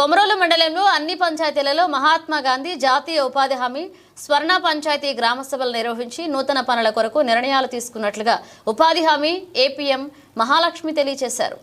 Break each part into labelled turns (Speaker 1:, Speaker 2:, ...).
Speaker 1: కొమరోలు మండలంలో అన్ని పంచాయతీలలో మహాత్మా గాంధీ జాతీయ ఉపాధి హామీ స్వర్ణ పంచాయతీ గ్రామ సభలు నిర్వహించి నూతన పనుల కొరకు నిర్ణయాలు తీసుకున్నట్లుగా ఉపాధి హామీ ఏపీఎం మహాలక్ష్మి తెలియజేశారు.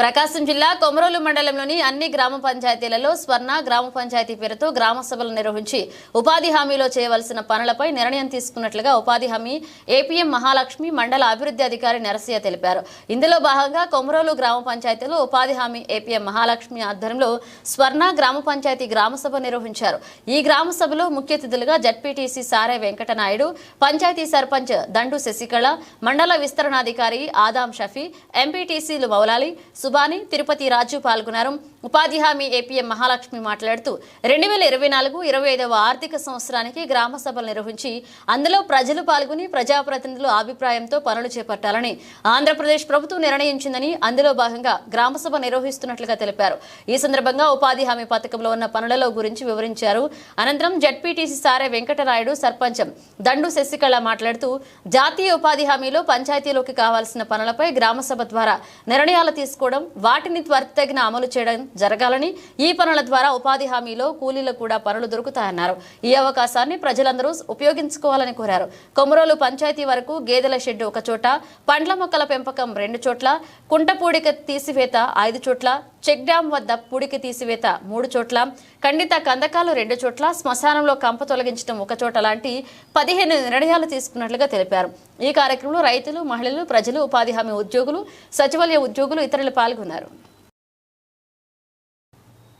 Speaker 1: ప్రకాశం జిల్లా కొమరోలు మండలంలోని అన్ని గ్రామ పంచాయతీలలో స్వర్ణ గ్రామ పంచాయతీ పేరుతో గ్రామ సభలు నిర్వహించి ఉపాధి హామీలో చేయవలసిన పనులపై నిర్ణయం తీసుకున్నట్లుగా ఉపాధి హామీ ఏపీఎం మహాలక్ష్మి మండల అభివృద్ధి అధికారి నరసయ్య తెలిపారు. ఇందులో భాగంగా కొమరోలు గ్రామ పంచాయతీలో ఉపాధి హామీ ఏపీఎం మహాలక్ష్మి ఆధ్వర్యంలో స్వర్ణ గ్రామ పంచాయతీ గ్రామ సభ నిర్వహించారు. ఈ గ్రామ సభలో ముఖ్య అతిథులుగా జడ్పీటీసీ సారే వెంకటనాయుడు పంచాయతీ సర్పంచ్ దండు శశికళ మండల విస్తరణాధికారి ఆదాం షఫీ ఎంపీటీసీలు మౌలాలి సుబాని తిరుపతి రాజు పాల్గొన్నారు. ఉపాధి హామీ ఏపీఎం మహాలక్ష్మి మాట్లాడుతూ రెండు వేల ఇరవై నాలుగు ఇరవై ఐదవ ఆర్థిక సంవత్సరానికి గ్రామ సభలు నిర్వహించి అందులో ప్రజలు పాల్గొని ప్రజాప్రతినిధుల అభిప్రాయంతో పనులు చేపట్టాలని ఆంధ్రప్రదేశ్ ప్రభుత్వం నిర్ణయించిందని అందులో భాగంగా గ్రామ సభ నిర్వహిస్తున్నట్లుగా తెలిపారు. ఈ సందర్భంగా ఉపాధి హామీ పథకంలో ఉన్న పనులలో గురించి వివరించారు. అనంతరం జడ్పీటీసీ సారే వెంకటరాయుడు సర్పంచం దండు శశికళ మాట్లాడుతూ జాతీయ ఉపాధి హామీలో పంచాయతీలోకి కావాల్సిన పనులపై గ్రామ సభ ద్వారా నిర్ణయాలు తీసుకోవడం వాటిని త్వరితగిన అమలు చేయడం జరగాలని ఈ పనుల ద్వారా ఉపాధి హామీలో కూలీలకు కూడా పనులు దొరుకుతాయన్నారు. ఈ అవకాశాన్ని ప్రజలందరూ ఉపయోగించుకోవాలని కోరారు. కొమరోలు పంచాయతీ వరకు గేదెల షెడ్డు ఒక చోట పండ్ల మొక్కల పెంపకం రెండు చోట్ల కుంటపూడిక తీసివేత ఐదు చోట్ల చెక్ డ్యాం వద్ద పూడిక తీసివేత మూడు చోట్ల ఖండిత కందకాలు రెండు చోట్ల శ్మశానంలో కంప తొలగించడం ఒక చోట లాంటి పదిహేను నిర్ణయాలు తీసుకున్నట్లుగా తెలిపారు. ఈ కార్యక్రమంలో రైతులు మహిళలు ప్రజలు ఉపాధి హామీ ఉద్యోగులు సచివాలయ ఉద్యోగులు ఇతరులు పాల్గొన్నారు.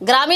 Speaker 1: గ్రామీణ